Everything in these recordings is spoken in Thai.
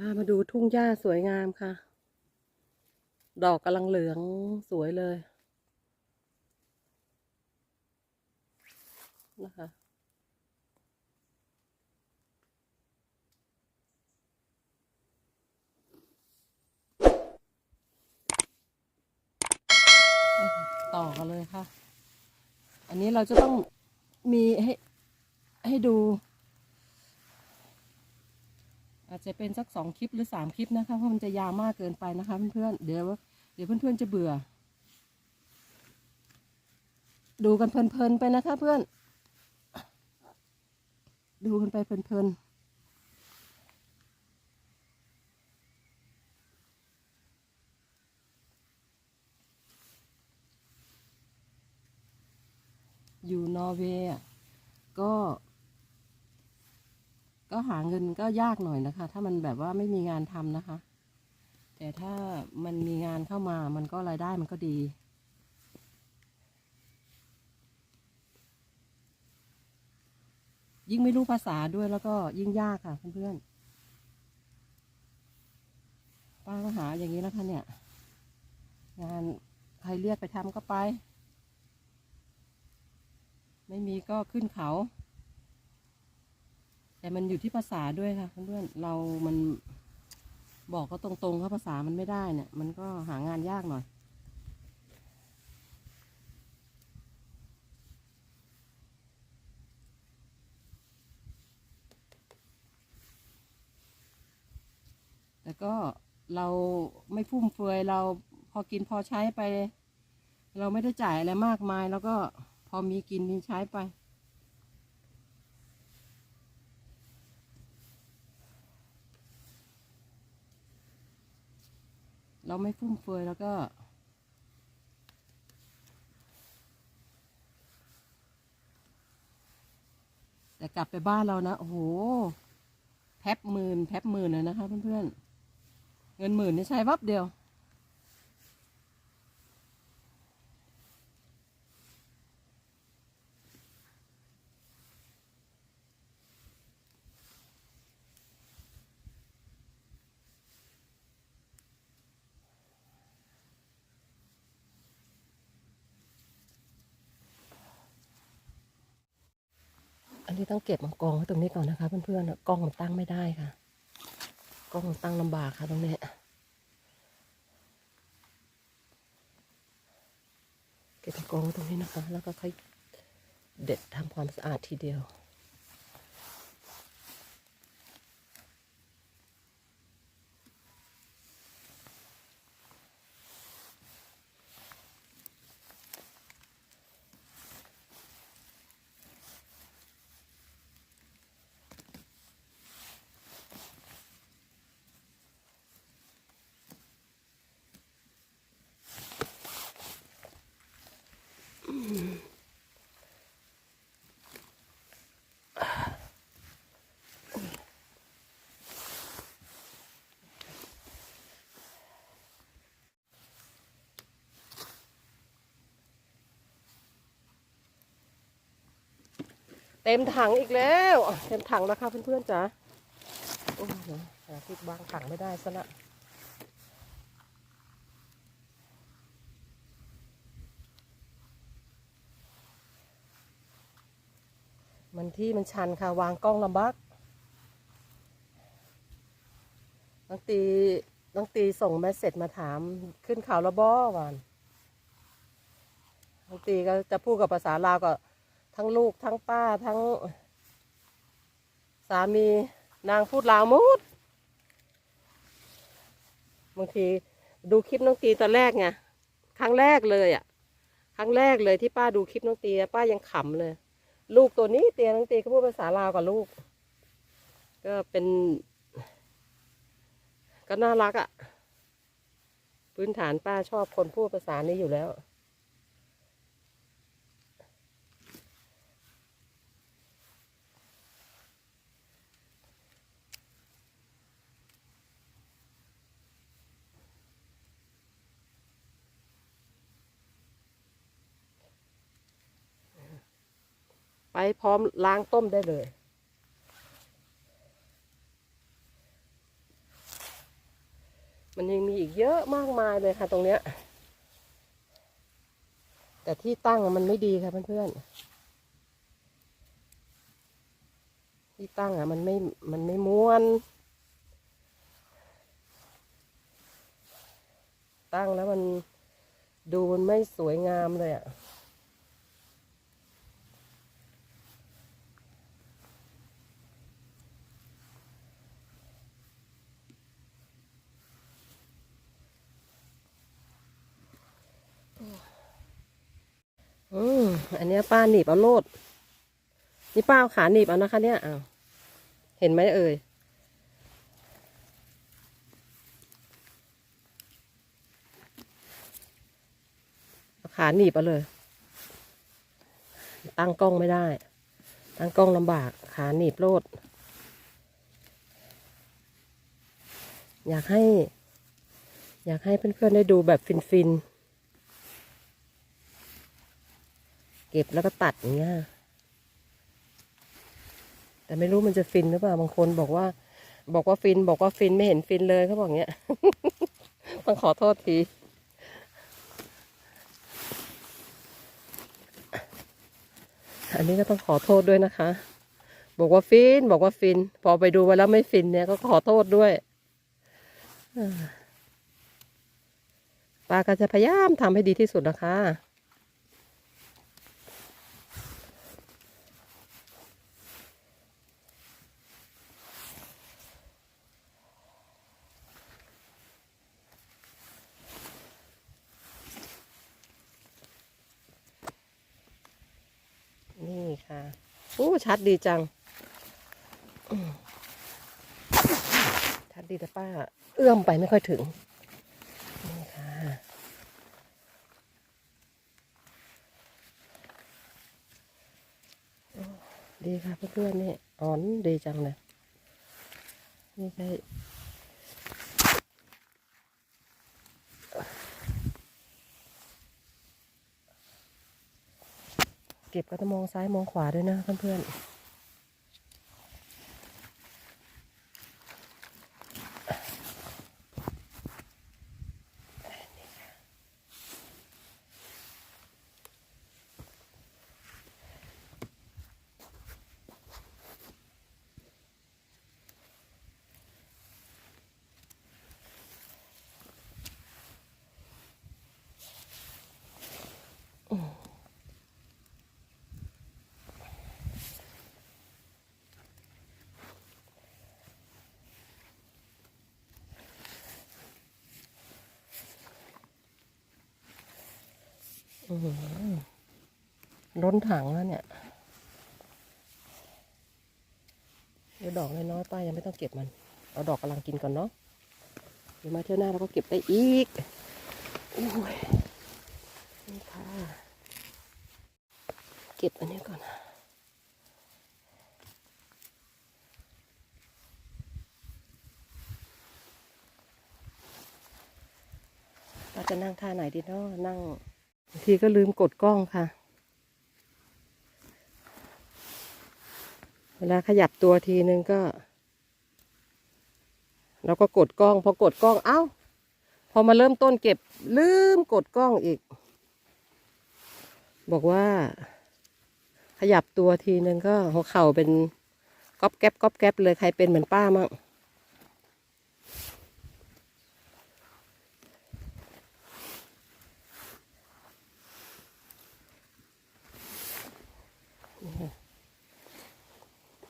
พามาดูทุ่งหญ้าสวยงามค่ะ ดอกกำลังเหลืองสวยเลยนะคะต่อกันเลยค่ะ อันนี้เราจะต้องมีให้ให้ดู อาจจะเป็นสักสองคลิปหรือสามคลิปนะคะเพราะมันจะยาวมากเกินไปนะคะ เพื่อนๆเดี๋ยวเดี๋ยวเพื่อนๆจะเบื่อ ดูกันเพลินๆไปนะคะ เพื่อน ดูกันไปเพลินๆอยู่นอร์เวย์ก็ ก็หาเงินก็ยากหน่อยนะคะ ถ้ามันแบบว่าไม่มีงานทำนะคะ แต่ถ้ามันมีงานเข้ามามันก็รายได้มันก็ดียิ่งไม่รู้ภาษาด้วยแล้วก็ยิ่งยากค่ะเพื่อนๆ ป้าก็หาอย่างนี้แล้วค่ะเนี่ย งานใครเรียกไปทำก็ไป ไม่มีก็ขึ้นเขา แต่มันอยู่ที่ภาษาด้วยค่ะเพื่อนๆเรามันบอกก็ตรงๆเขาภาษามันไม่ได้เนี่ย มันก็หางานยากหน่อย แต่ก็เราไม่ฟุ่มเฟือยเราพอกินพอใช้ไป เราไม่ได้จ่ายอะไรมากมาย แล้วก็พอมีกินมีใช้ไป เราไม่ฟุ่มเฟือยแล้วก็ แต่กลับไปบ้านเรานะ โอ้โหแพ็บหมื่นแพ็บหมื่นเลยนะคะเพื่อนๆเงินหมื่นนี่ใช้วับเดียว ต้องเก็บมากองไว้ตรงนี้ก่อนนะคะ เพื่อนๆกล้องมันตั้งไม่ได้ค่ะกล้องมันตั้งลำบากค่ะตรงนี้เก็บมากองไว้ตรงนี้นะคะ แล้วก็ค่อยเด็ดทำความสะอาดทีเดียว เต็มถังอีกแล้ว เต็มถังแล้วค่ะเพื่อนๆจ๋าโอ้โหหาที่วางถังไม่ได้ซะละมันที่มันชันค่ะ วางกล้องลำบากน้องตีน้องตีส่งเมสเซจมาถามขึ้นเขาวระบอวันน้องตีก็จะพูดกับภาษาลาวก็ ทั้งลูกทั้งป้าทั้ง สามีนางพูดลาวมุดบางทีดูคลิปน้องตีตอนแรกไงครั้งแรกเลยอะ ครั้งแรกเลยที่ป้าดูคลิปน้องตีป้ายังขำเลย ลูกตัวนี้เตียน้องตีก็พูดภาษาลาวกับลูก ก็เป็น ก็น่ารักอะ่ะ พื้นฐานป้าชอบคนพูดภาษานี้อยู่แล้ว ไปพร้อมล้างต้มได้เลยมันยังมีอีกเยอะมากมายเลยค่ะตรงเนี้ย แต่ที่ตั้งมันไม่ดีค่ะเพื่อนๆ ที่ตั้งอะมันไม่ มันไม่ม้วน ตั้งแล้วมันดูมันไม่สวยงามเลยอะ อืมอัน เนี้ยป้าหนีบเอาโลด นี่ป้าเอาขาหนีบเอานะคะ เนี่ยอ้าวเห็นไหมเอ่ยเอาขาหนีบเอาเลย ตั้งกล้องไม่ได้ ตั้งกล้องลำบาก ขาหนีบโลด อยากให้ อยากให้เพื่อนๆได้ดูแบบฟินๆ เก็บแล้วก็ตัดอย่างเงี้ยแต่ไม่รู้มันจะฟินหรือเปล่าบางคนบอกว่า บอกว่าฟินบอกว่าฟินไม่เห็นฟินเลยเขาบอกเงี้ยต้องขอโทษทีอันนี้ก็ต้องขอโทษด้วยนะคะ บอกว่าฟินบอกว่าฟิน พอไปดูมาแล้วไม่ฟินเนี่ยก็ขอโทษด้วยอ่าป้าก็จะพยายามทำให้ดีที่สุดนะคะ นี่ค่ะ โอ้ชัดดีจัง ชัดดีแต่ป้า เอื้อมไปไม่ค่อยถึงนี่ค่ะดีค่ะเพื่อนๆนี่อ่อนดีจังเลยนี่ใช่ เก็บก็ต้องมองซ้ายมองขวาด้วยนะเพื่อนๆ ล้นถังแล้วเนี่ย เดี๋ยวดอกน้อยๆป้ายังไม่ต้องเก็บมัน เอาดอกกำลังกินก่อนเนาะ เดี๋ยวมาเที่ยวหน้าเราก็เก็บได้อีกโอ้ยนี่ค่ะ เก็บอันนี้ก่อนเราจะนั่งท่าไหนดีเนาะนั่ง ทีก็ลืมกดกล้องค่ะ เวลาขยับตัวทีนึงก็ เราก็กดกล้อง พอกดกล้องเอ้า พอมาเริ่มต้นเก็บ ลืมกดกล้องอีก บอกว่า ขยับตัวทีนึงก็หัวเข่าเป็นก๊อบแก๊บก๊อบแก๊บเลยใครเป็นเหมือนป้ามั่ง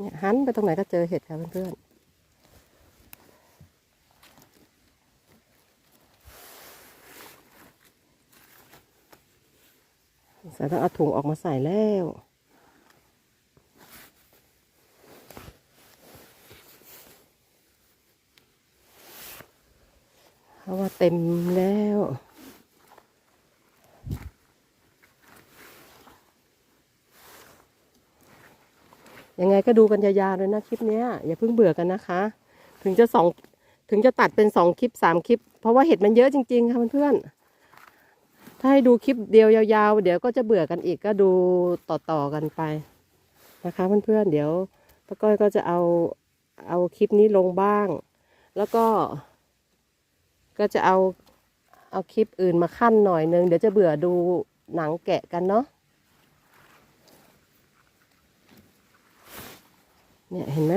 เนี่ยหันไปตรงไหนก็เจอเห็ดค่ะเพื่อนๆใส่ต้องเอาถุงออกมาใส่แล้ว เพราะว่าเต็มแล้ว ยังไง ก็ดูกันยาวๆเลยนะคลิปเนี้ยอย่าเพิ่งเบื่อกันนะคะ ถึงจะสองถึงจะตัดเป็นสองคลิปสามคลิป เพราะว่าเห็ดมันเยอะจริงๆค่ะเพื่อนๆถ้าให้ดูคลิปเดียวยาวๆ เดี๋ยวก็จะเบื่อกันอีกก็ดูต่อๆกันไปนะคะเพื่อนๆเดี๋ยวป้าก้อยก็จะเอาเอาคลิปนี้ลงบ้าง แล้วก็ก็จะเอาเอาคลิปอื่นมาขั้นหน่อยนึง เดี๋ยวจะเบื่อดูหนังแกะกันเนาะ เนี่ยเห็นไหม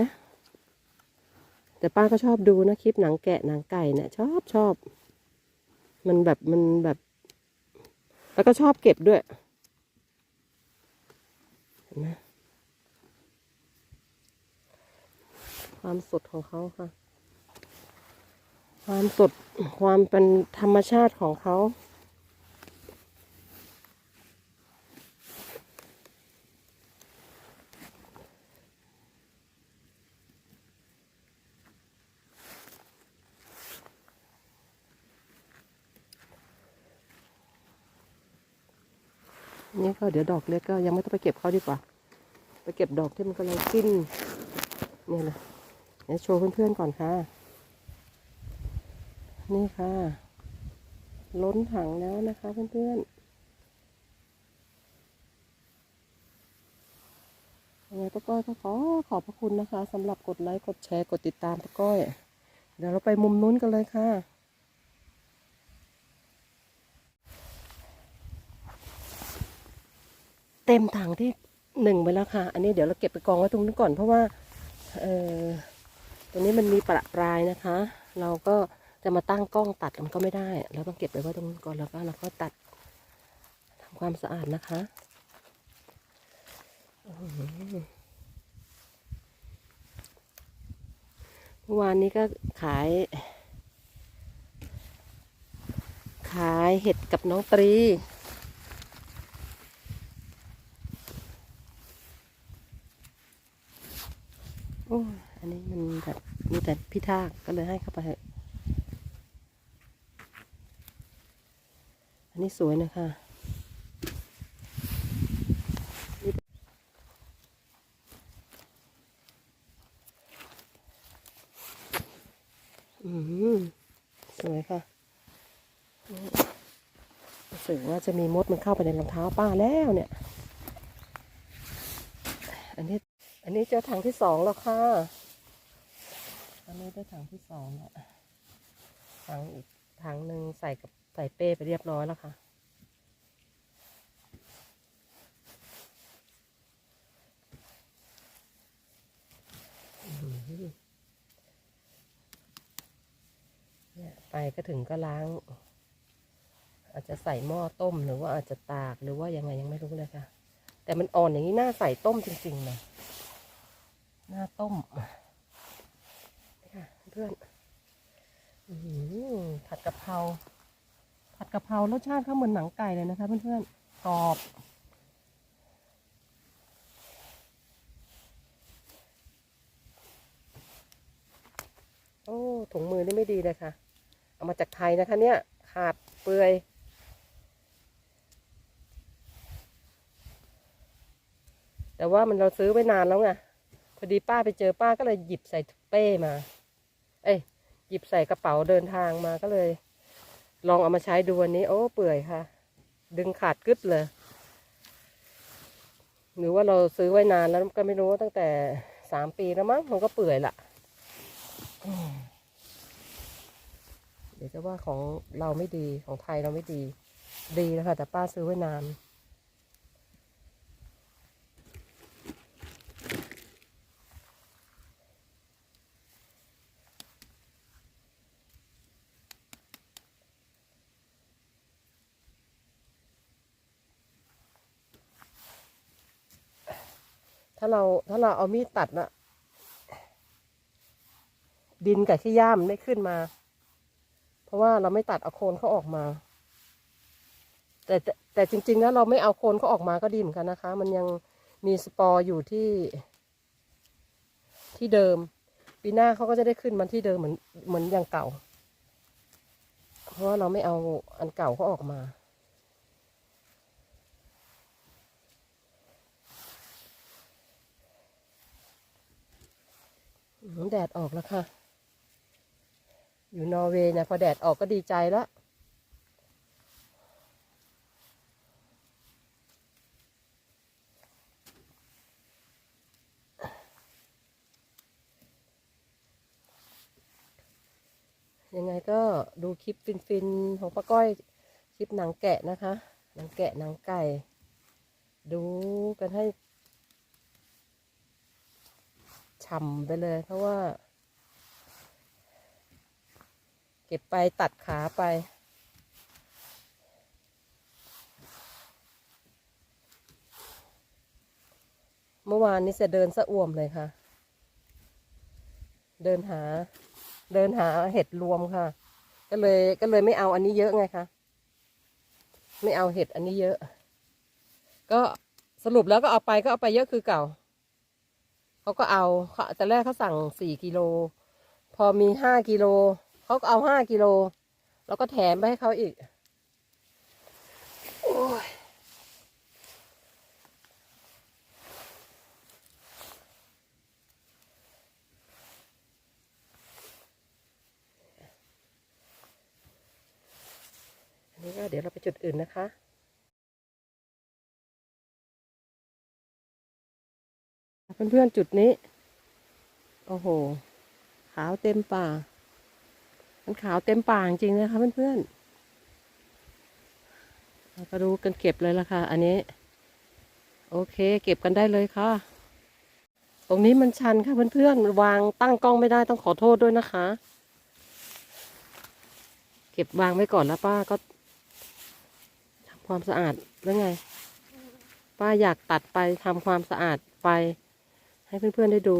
แต่ป้าก็ชอบดูนะคลิปหนังแกะหนังไก่เนี่ยชอบชอบ มันแบบมันแบบ แล้วก็ชอบเก็บด้วยเห็นไหมความสดของเขาค่ะ ความสดความเป็นธรรมชาติของเขา นี่ก็เดี๋ยวดอกเล็กก็ยังไม่ต้องไปเก็บเขาดีกว่า ไปเก็บดอกที่มันกำลังขึ้นนี่เลยเดี๋ยวโชว์เพื่อนๆก่อนค่ะ นี่ค่ะ ล้นถังแล้วนะคะเพื่อนๆยังไงป้าก้อยก็ขอขอบพระคุณนะคะสำหรับกดไลค์กดแชร์กดติดตามป้าก้อย เดี๋ยวเราไปมุมนู้นกันเลยค่ะ ต็มถังที่หนึ่งไปแล้วค่ะ อันนี้เดี๋ยวเราเก็บไปกองไว้ตรงนี้ก่อน เพราะว่าเออตัวนี้มันมีประปรายนะคะ เราก็จะมาตั้งกล้องตัดมันก็ไม่ได้ เราต้องเก็บไปไว้ตรงนี้ก่อนแล้วก็เราก็ตัดทำความสะอาดนะคะเมื่อวานนี้ก็ขาย ขายเห็ดกับน้องตรี อ้อันนี้มันแบบมีแต่พิทากก็เลยให้เข้าไปเถอะอันนี้สวยนะคะอืมสวยค่ะรู้สึกว่าจะมีมดมันเข้าไปในรองเท้าป้าแล้วเนี่ย อันนี้ อั นนี้เจอถังที่สองแล้วค่ะ อันนี้ได้ถังที่สองแล้วถังอีกถังหนึ่งใส่กับใส่เป้ไปเรียบร้อยแล้วค่ะ เนี่ยไปก็ถึงก็ล้าง อาจจะใส่หม้อต้มหรือว่าอาจจะตากหรือว่ายังไงยังไม่รู้เลยค่ะ แต่มันอ่อนอย่างนี้น่าใส่ต้มจริงๆนะ หน้าต้มนี่ค่ะเพื่อนอื้อหือผัดกะเพราผัดกะเพรารสชาติเขาเหมือนหนังไก่เลยนะคะ เพื่อนๆกรอบโอ้ถุงมือนี่ไม่ดีเลยค่ะ เอามาจากไทยนะคะเนี่ย ขาดเปื่อยแต่ว่ามันเราซื้อไว้นานแล้วไงพ อดีป้าไปเจอป้าก็เลยหยิบใส่เป้มา เอ้ยหยิบใส่กระเป๋าเดินทางมาก็เลย ลองเอามาใช้ดูวันนี้ โอ้เปื่อยค่ะ ดึงขาดกึดเลย หรือว่าเราซื้อไว้นานแล้วก็ไม่รู้ตั้งแต่สามปีแล้วมั้งมันก็เปื่อยละเดี๋ยวจะว่าของเราไม่ดีของไทยเราไม่ดี ดีแล้วค่ะแต่ป้าซื้อไว้นาน ถ้าเราถ้าเราเอามีดตัดนะดินกับขี้ย่ามันไม่ขึ้นมา เพราะว่าเราไม่ตัดเอาโคนเขาออกมาแต่แต่แต่จริง ๆ แล้วเราไม่เอาโคนเขาออกมาก็ดีเหมือนกันนะคะ มันยังมีสปอร์อยู่ที่ ที่เดิม ปีหน้าเขาก็จะได้ขึ้นมันที่เดิมเหมือนเหมือนอย่างเก่า เพราะว่าเราไม่เอาอันเก่าเขาออกมา แดดออกแล้วค่ะ อยู่นอร์เวย์เนี่ยพอแดดออกก็ดีใจแล้วยังไงก็ดูคลิปฟินๆของป้าก้อยคลิปหนังแกะนะคะ หนังแกะหนังไก่ ดูกันให้ ฉ่ำไปเลย เพราะว่า เก็บไปตัดขาไป เมื่อวานนี้จะเดินสะอ่วมเลยค่ะ เดินหา เดินหาเห็ดรวมค่ะ ก็เลยก็เลยไม่เอาอันนี้เยอะไงคะไม่เอาเห็ดอันนี้เยอะ ก็สรุปแล้วก็เอาไปก็เอาไปเยอะคือเก่า เขาก็เอาเขาแต่แรกเขาสั่งสี่กิโล พอมีห้ากิโลเขาก็เอาห้ากิโล แล้วก็แถมไปให้เขาอีกโอ้ยอันนี้ก็เดี๋ยวเราไปจุดอื่นนะคะ เพื่อนๆจุดนี้ โอ้โห ขาวเต็มป่า มันขาวเต็มป่าจริงนะคะเพื่อนๆเราก็ดูกันเก็บเลยละค่ะ อันนี้ โอเค เก็บกันได้เลยค่ะ ตรงนี้มันชันค่ะเพื่อนๆวางตั้งกล้องไม่ได้ต้องขอโทษด้วยนะคะ เก็บวางไว้ก่อนแล้วป้าก็ทำความสะอาดแล้วไง ป้าอยากตัดไปทำความสะอาดไป ให้เพื่อนๆได้ดู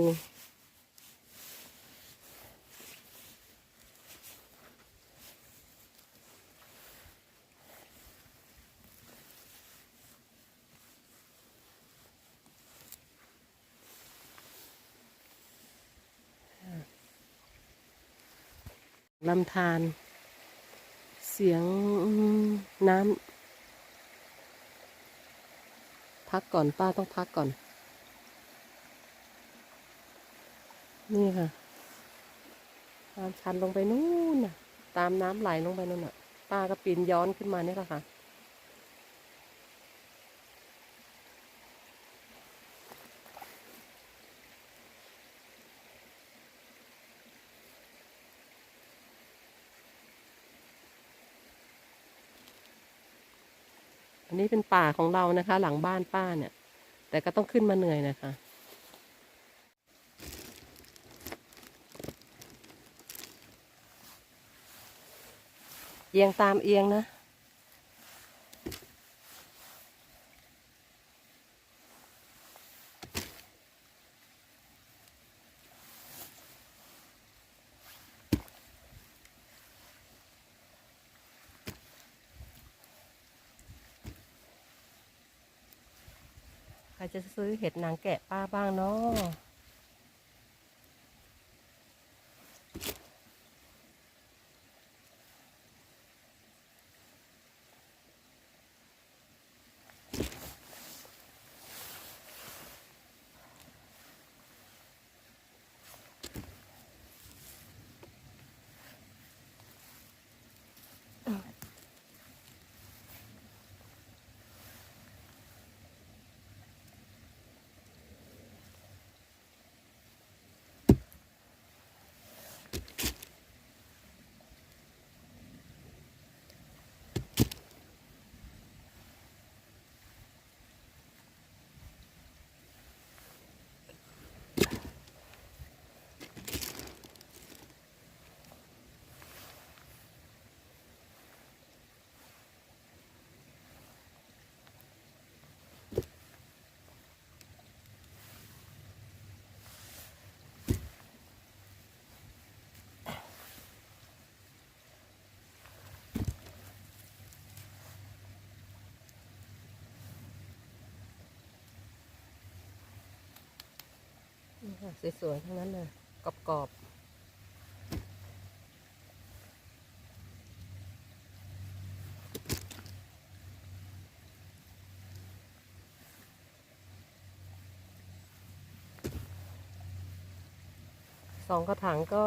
ลำธารเสียงน้ำ พักก่อนป้าต้องพักก่อน นี่ค่ะ ตามชันลงไปนู่นน่ะ ตามน้ำไหลลงไปนู่นน่ะ ป้าก็ปีนย้อนขึ้นมานี่แหละค่ะ อันนี้เป็นป่าของเรานะคะ หลังบ้านป้าเนี่ย แต่ก็ต้องขึ้นมาเหนื่อยนะคะ เอียงตามเอียงนะใครจะซื้อเห็ดนางแกะป้าบ้างเนาะนี่ค่ะ สวยๆทั้งนั้นเลยกรอบๆสองกระถางก็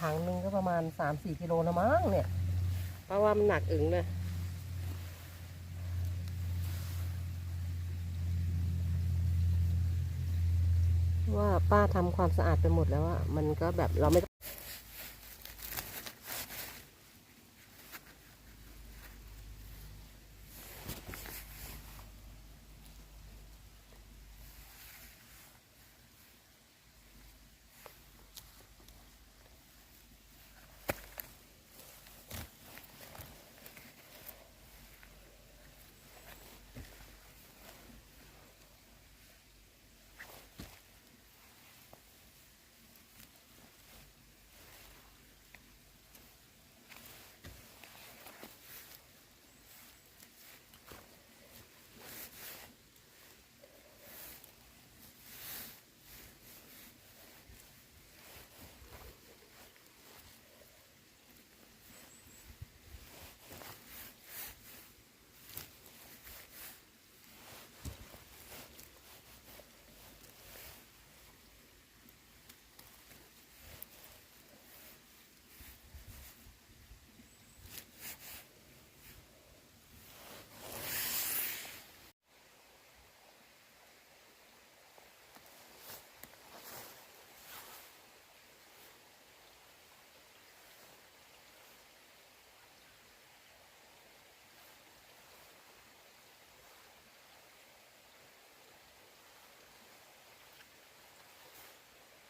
ถังหนึ่งก็ประมาณสามสี่กิโลนะมั้งเนี่ย เพราะว่ามันหนักอึ๋งเลย ว่าป้าทำความสะอาดไปหมดแล้วอะมันก็แบบเราไม่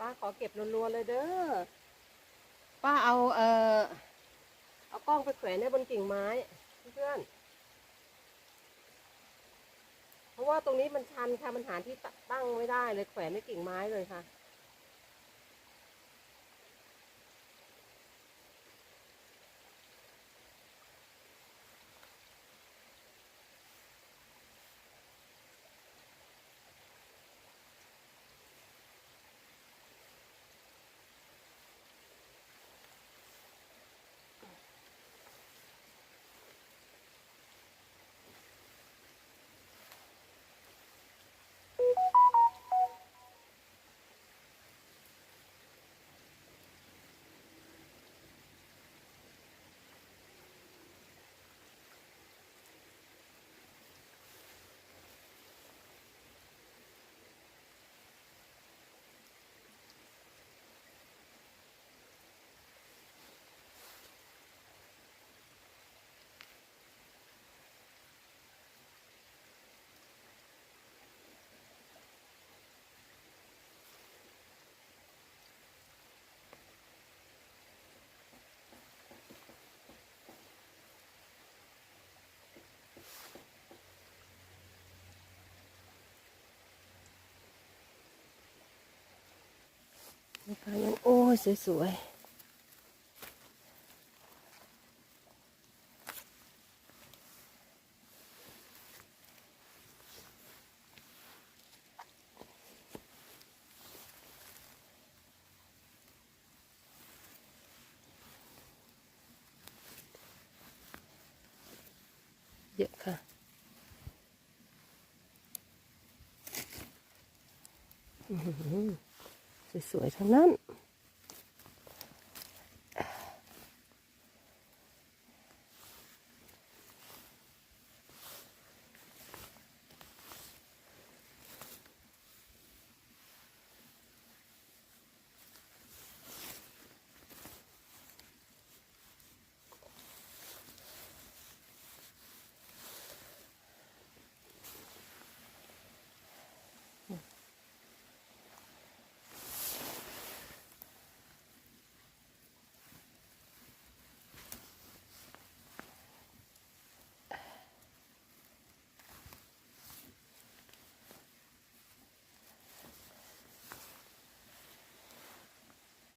ป้าขอเก็บรัวๆเลยเด้อ ป้าเอาเอ่อเอากล้องไปแขวนไว้บนกิ่งไม้เพื่อนๆเพราะว่าตรงนี้มันชันค่ะ มันหาที่ตั้งไม่ได้เลยแขวนในกิ่งไม้เลยค่ะ นะคะยังโอ้ยสวยๆเยอะค่ะ อื้อหือ สวยๆทั้งนั้น